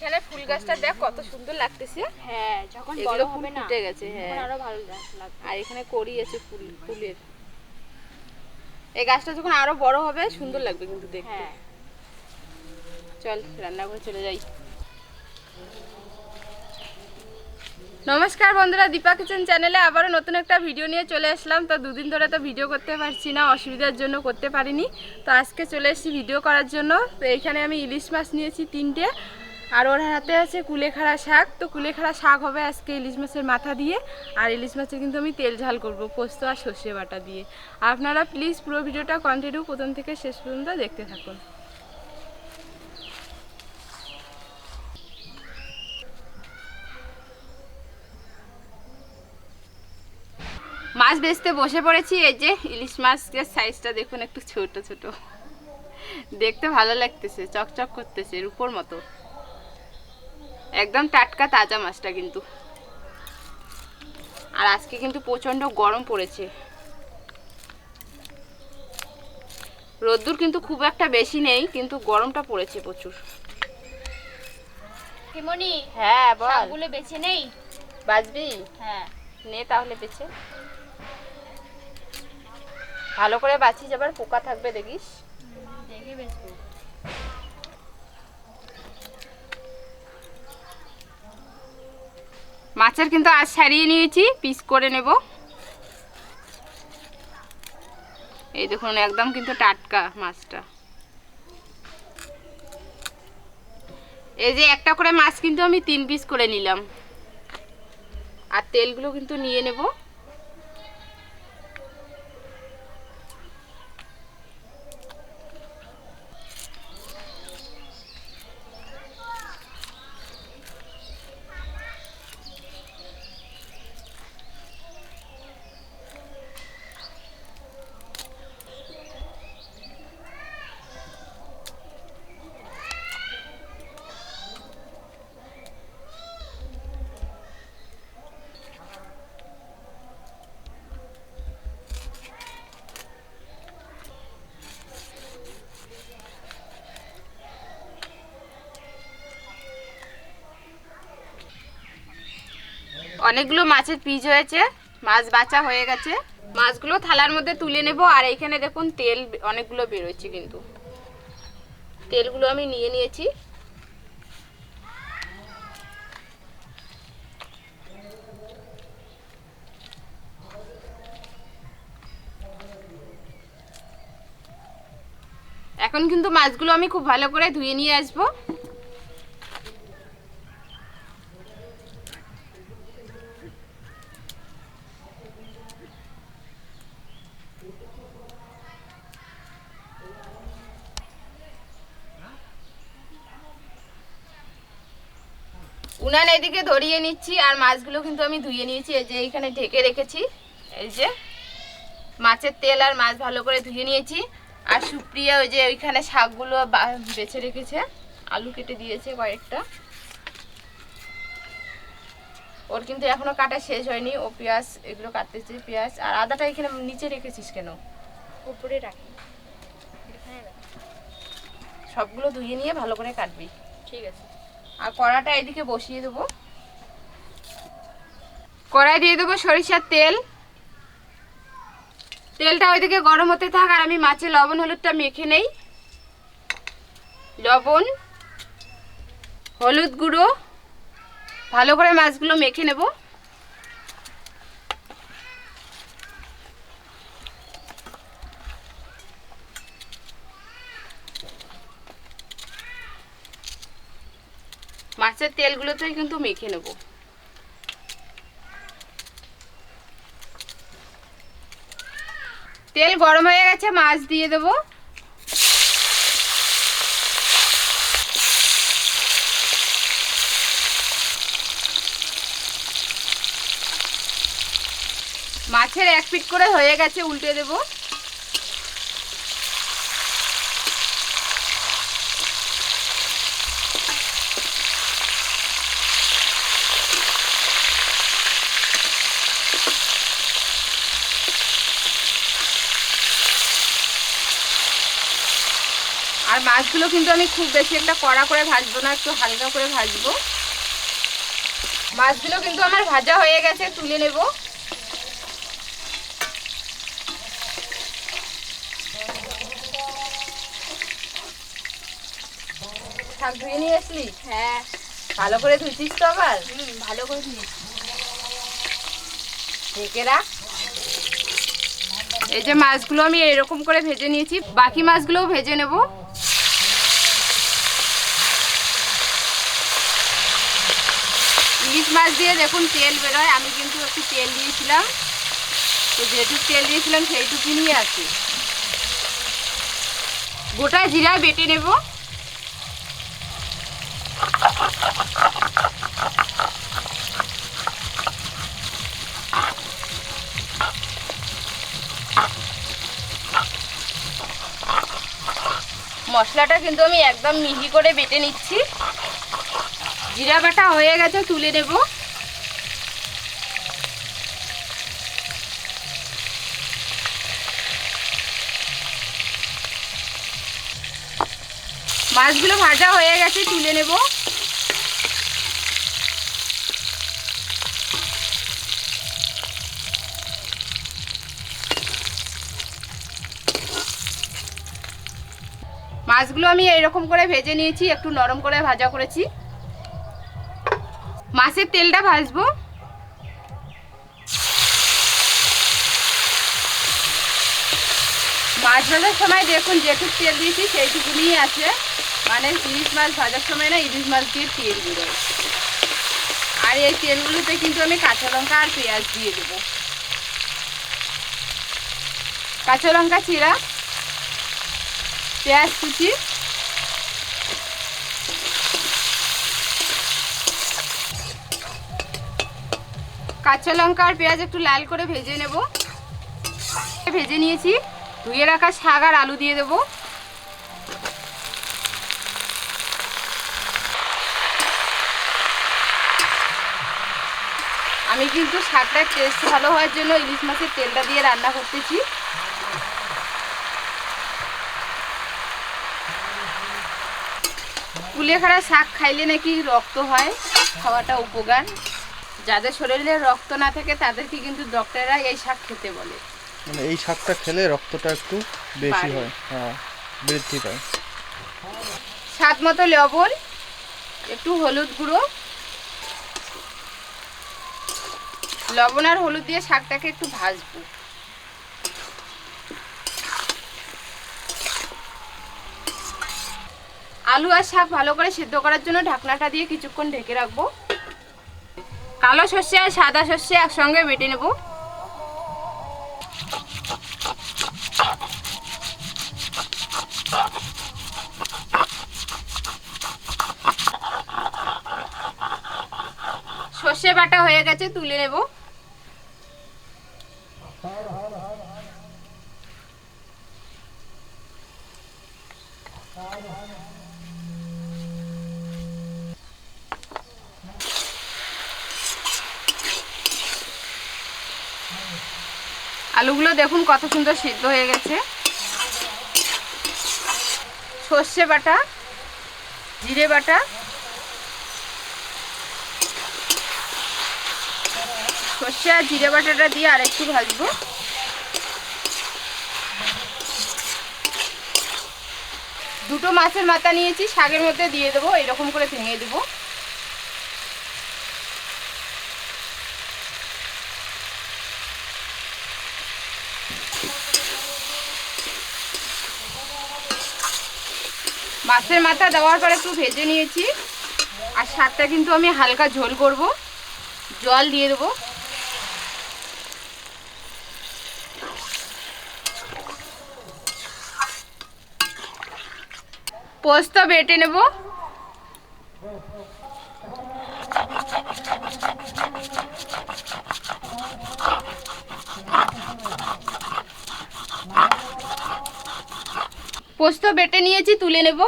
এখানে ফুল গাছটা দেখ কত সুন্দর লাগতেছে। হ্যাঁ যখন বড় হবে না ফুটে গেছে হ্যাঁ। আরও ভালো লাগবে। আর এখানে করি আছে ফুল ফুলের। এই গাছটা যখন আরও বড় হবে সুন্দর লাগবে কিন্তু দেখতে। হ্যাঁ। চল রান্নাঘরে চলে যাই। নমস্কার বন্ধুরা দীপা কিচেন চ্যানেলে আবারও নতুন একটা ভিডিও নিয়ে চলে আসলাম। তো দুদিন ধরে তো ভিডিও করতে পারছি না অসুবিধার জন্য করতে পারিনি। তো আজকে চলে এসেছি ভিডিও করার জন্য। তো এখানে আমি ইলিশ মাছ নিয়েছি তিনটে আর ওর হাতে আছে কুলেখাড়া শাক। তো কুলেখাড়া শাক হবে আজকে ইলিশ মাছের মাথা দিয়ে। আর ইলিশ মাছের কিন্তু আমি তেল ঝাল করব, পোস্ত আর সর্ষে বাটা দিয়ে। আপনারা প্লিজ পুরো ভিডিওটা কন্টিনিউ প্রথম থেকে শেষ পর্যন্ত দেখতে থাকুন। মাছ বেচতে বসে পড়েছি, এই যে ইলিশ মাছের সাইজটা দেখুন একটু ছোট ছোট। দেখতে ভালো লাগতেছে, চকচক করতেছে, রূপোর মতো। একদম টাটকা তাজা মাছটা কিন্তু। আর আজকে কিন্তু প্রচণ্ড গরম পড়েছে। রোদ্দুর কিন্তু খুব একটা বেশি নেই কিন্তু গরমটা পড়েছে প্রচুর। কিমনি? হ্যাঁ বল। শাকগুলো বেছে নেই? বাজবি হ্যাঁ। নে তাহলে বেছে। ভালো করে বাছিস আবার পোকা থাকবে দেখিস দেখে বেচবো মাছের কিন্তু আজ সারিয়ে নিয়েছি পিস করে নেব। এই দেখুন, একদম কিন্তু টাটকা মাছটা। এই যে একটা করে মাছ কিন্তু আমি তিন পিস করে নিলাম। আর তেলগুলো কিন্তু নিয়ে নেব। অনেকগুলো মাছের পিস হয়েছে, মাছ বাছা হয়ে গেছে। মাছগুলো থালার মধ্যে তুলে নেব, আর এইখানে দেখুন তেল অনেকগুলো বেরোচ্ছে কিন্তু। তেলগুলো আমি নিয়ে নিয়েছি। এখন কিন্তু মাছগুলো আমি খুব ভালো করে ধুয়ে নিয়ে আসব। উনান এদিকে ধরিয়ে নিচ্ছি আর মাছগুলো কিন্তু আমি ধুয়ে নিয়েছি। এই যে এইখানে ঢেকে রেখেছি। এই যে মাছের তেল আর মাছ ভালো করে ধুয়ে নিয়েছি। আর সুপ্রিয়া ওই যে ওইখানে শাকগুলো বেছে রেখেছে। আলু কেটে দিয়েছে কয়েকটা। ওর কিন্তু এখনও কাটা শেষ হয়নি। ও পেঁয়াজ এগুলো কাটতেছে পেঁয়াজ। আর আদাটা এখানে নিচে রেখেছিস কেন? উপরে রাখি। সবগুলো ধুয়ে নিয়ে ভালো করে কাটবি। ঠিক আছে। আর কড়াটা এদিকে বসিয়ে দেবো। কড়াই দিয়ে দেবো সরিষার তেল। তেলটা ওইদিকে গরম হতে থাক আর আমি মাছে লবণ, হলুদটা মেখে নেই। লবণ, হলুদ গুঁড়ো, ভালো করে মাছগুলো মেখে নেব। মাছের তেলগুলোতেই কিন্তু মেখে নেব। তেল গরম হয়ে গেছে, মাছ দিয়ে দেবো। মাছের এক পিট করে হয়ে গেছে, উল্টে দেবো। আর মাছগুলো কিন্তু আমি খুব বেশি একটা কড়া করে ভাজবো না একটু হালকা করে ভাজবো। মাছগুলো কিন্তু আমার ভাজা হয়ে গেছে তুলে নেব। শাক ধুয়ে নিয়ে আসলি হ্যাঁ। ভালো করে ধুইছিস তো আবার? ভালো করে দিয়েছি ঢেকে রাখ। এই যে মাছগুলো আমি এরকম করে ভেজে নিয়েছি বাকি মাছগুলোও ভেজে নেব। মাছ দিয়ে দেখুন তেল বেরোয়। আমি কিন্তু একটু তেল দিয়েছিলাম। তো যেটুকু তেল দিয়েছিলাম সেইটুকু নিয়ে আছে গোটা জিরা বেটে নেব। মশলাটা কিন্তু আমি একদম মিহি করে বেটে নিচ্ছি। জিরা বাটা হয়ে গেছে, তুলে নেব। মাছগুলো ভাজা হয়ে গেছে, তুলে নেব। মাছগুলো আমি এরকম করে ভেজে নিয়েছি, একটু নরম করে ভাজা করেছি। মাছের তেলটা ভাজবো। মাছ ভাজার সময় দেখুন যেটুকু তেল দিয়েছি সেইটুকুনিই আছে। মানে ইলিশ মাছ ভাজার সময় না ইলিশ মাছ দিয়ে তেল বেরোয় আর এই তেলগুলোতে কিন্তু আমি কাঁচা লঙ্কা আর পেঁয়াজ দিয়ে দেবো। কাঁচা লঙ্কা চিরা পেঁয়াজ কুচি কাঁচা লঙ্কা আর পেঁয়াজ একটু লাল করে ভেজে নেব। ভেজে নিয়েছি। ধুয়ে রাখা শাক আর আলু দিয়ে দেবো। আমি কিন্তু শাকটার টেস্ট ভালো হওয়ার জন্য ইলিশ মাছের তেলটা দিয়ে রান্না করতেছি। কুলেখাড়া শাক খাইলে নাকি রক্ত হয়, খাওয়াটা উপকার। যাদের শরীরে রক্ত না থাকে তাদেরকে কিন্তু ডক্টররা এই শাক খেতে বলে। মানে এই শাকটা খেলে রক্তটা একটু বেশি হয় হ্যাঁ বৃদ্ধি পায়। স্বাদ মতো লবণ একটু হলুদ গুঁড়ো। লবণ আর হলুদ দিয়ে শাকটাকে একটু ভাজবো। আলু আর শাক ভালো করে সেদ্ধ করার জন্য ঢাকনাটা দিয়ে কিছুক্ষণ ঢেকে রাখব। কালো সর্ষে আর সাদা সর্ষে একসঙ্গে বেটে নেব। সর্ষে বাটা হয়ে গেছে তুলে নেব। আলুগুলো দেখুন কত সুন্দর সিদ্ধ হয়ে গেছে। সর্ষে বাটা, জিরে বাটা, সর্ষে আর জিরে বাটাটা দিয়ে আরেকটু ভাজবো। দুটো মাছের মাথা নিয়েছি, শাকের মধ্যে দিয়ে দেবো, এরকম করে ভেঙে দেবো। মাছের মাথা দেওয়ার পর একটু ভেজে নিয়েছি। আর শাকটা কিন্তু আমি হালকা ঝোল করব। জল দিয়ে দেবো। পোস্ত বেটে নেব। পোস্ত বেটে নিয়েছি, তুলে নেব।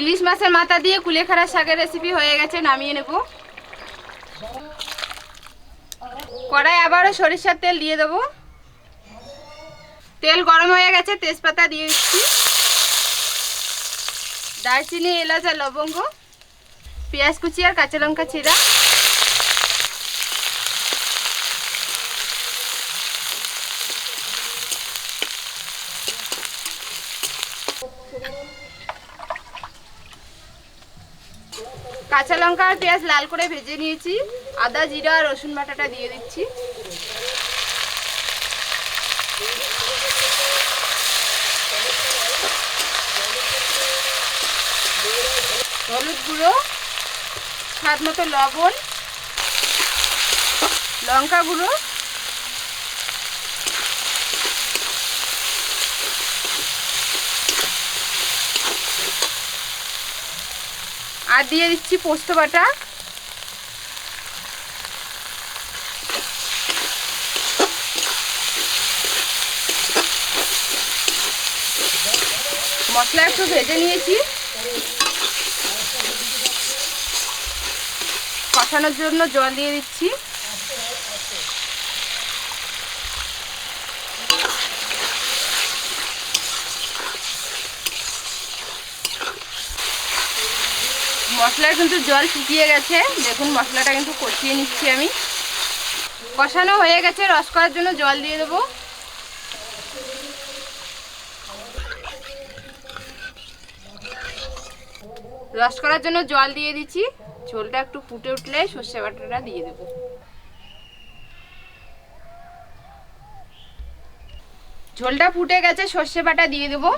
ইলিশ মাছের মাথা দিয়ে কুলেখাড়া শাকের রেসিপি হয়ে গেছে, নামিয়ে নেব। কড়াই আবারও সরিষার তেল দিয়ে দেবো। তেল গরম হয়ে গেছে, তেজপাতা দিয়ে দিচ্ছি। দারচিনি, এলাচ আর লবঙ্গ, পেঁয়াজ কুচি আর কাঁচা লঙ্কা চিরা কাঁচা লঙ্কা আর পেঁয়াজ লাল করে ভেজে নিয়েছি। আদা, জিরা আর রসুন বাটাটা দিয়ে দিচ্ছি। হলুদ গুঁড়ো, স্বাদ মতো লবণ, লঙ্কা গুঁড়ো, আর দিয়ে দিচ্ছি পোস্ত বাটা। মশলা একটু ভেজে নিয়েছি। কষানোর জন্য জল দিয়ে দিচ্ছি। মশলার কিন্তু জল শুকিয়ে গেছে। দেখুন, মশলাটা কিন্তু কষিয়ে নিচ্ছি আমি। কষানো হয়ে গেছে, রস করার জন্য জল দিয়ে দেবো। রস করার জন্য জল দিয়ে দিচ্ছি। ঝোলটা একটু ফুটে উঠলে সর্ষে বাটাটা দিয়ে দেবো। ঝোলটা ফুটে গেছে, সর্ষে বাটা দিয়ে দেবো।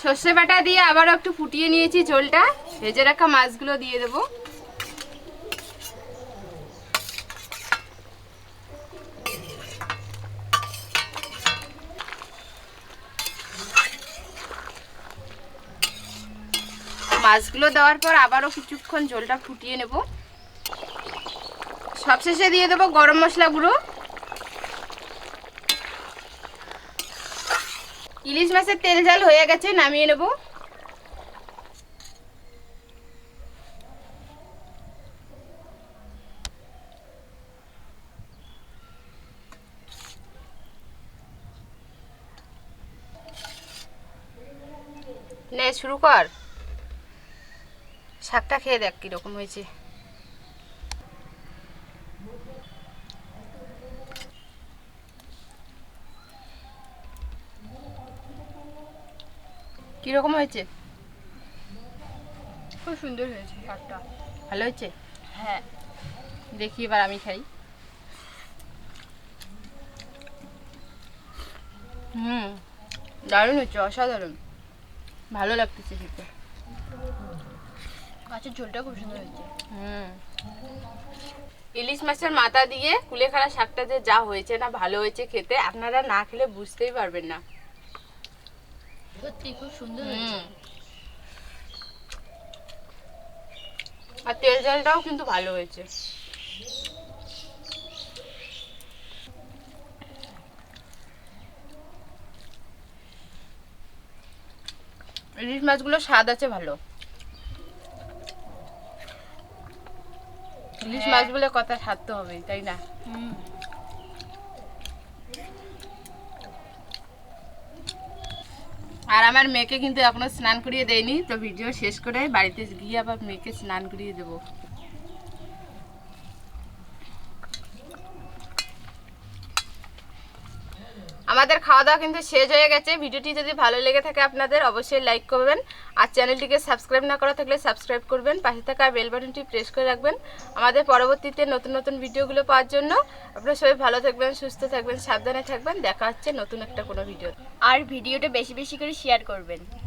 সর্ষে বাটা দিয়ে আবারও একটু ফুটিয়ে নিয়েছি ঝোলটা। ভেজে রাখা মাছগুলো দিয়ে দেবো। মাছগুলো দেওয়ার পর আবারও কিছুক্ষণ ঝোলটা ফুটিয়ে নেব। সবশেষে দিয়ে দেবো গরম মশলা গুঁড়ো। ইলিশ মাছের তেল ঝাল হয়ে গেছে, নামিয়ে নেব। নে, শুরু কর। শাকটা খেয়ে দেখ কীরকম হয়েছে। কীরকম হয়েছে? খুব সুন্দর হয়েছে শাকটা। ভালো হয়েছে? হ্যাঁ। দেখি এবার আমি খাই। হুম দারুণ হচ্ছে অসাধারণ। ভালো লাগতেছে খেতে। মাছের ঝোলটা খুব সুন্দর হয়েছে। হুম। ইলিশ মাছের মাথা দিয়ে কুলেখাড়া শাকটা যে যা হয়েছে না ভালো হয়েছে খেতে আপনারা না খেলে বুঝতেই পারবেন না। সত্যি খুব সুন্দর হুম। আর তেল ঝালটাও কিন্তু ভালো হয়েছে। ইলিশ মাছগুলো স্বাদ আছে ভালো। ইলিশ হ্যাঁ। মাছ বলে কথা সারতে হবে তাই না? আর আমার মেয়েকে কিন্তু এখনও স্নান করিয়ে দেয়নি তো ভিডিও শেষ করে বাড়িতে গিয়ে আবার মেয়েকে স্নান করিয়ে দেবো। আমাদের খাওয়া দাওয়া কিন্তু শেষ হয়ে গেছে। ভিডিওটি যদি ভালো লেগে থাকে আপনাদের, অবশ্যই লাইক করবেন। আর চ্যানেলটিকে সাবস্ক্রাইব না করা থাকলে সাবস্ক্রাইব করবেন। পাশে থাকা বেল বাটনটি প্রেস করে রাখবেন আমাদের পরবর্তীতে নতুন নতুন ভিডিওগুলো পাওয়ার জন্য। আপনারা সবাই ভালো থাকবেন, সুস্থ থাকবেন, সাবধানে থাকবেন। দেখা হচ্ছে নতুন একটা কোনো ভিডিও আর ভিডিওটা বেশি বেশি করে শেয়ার করবেন।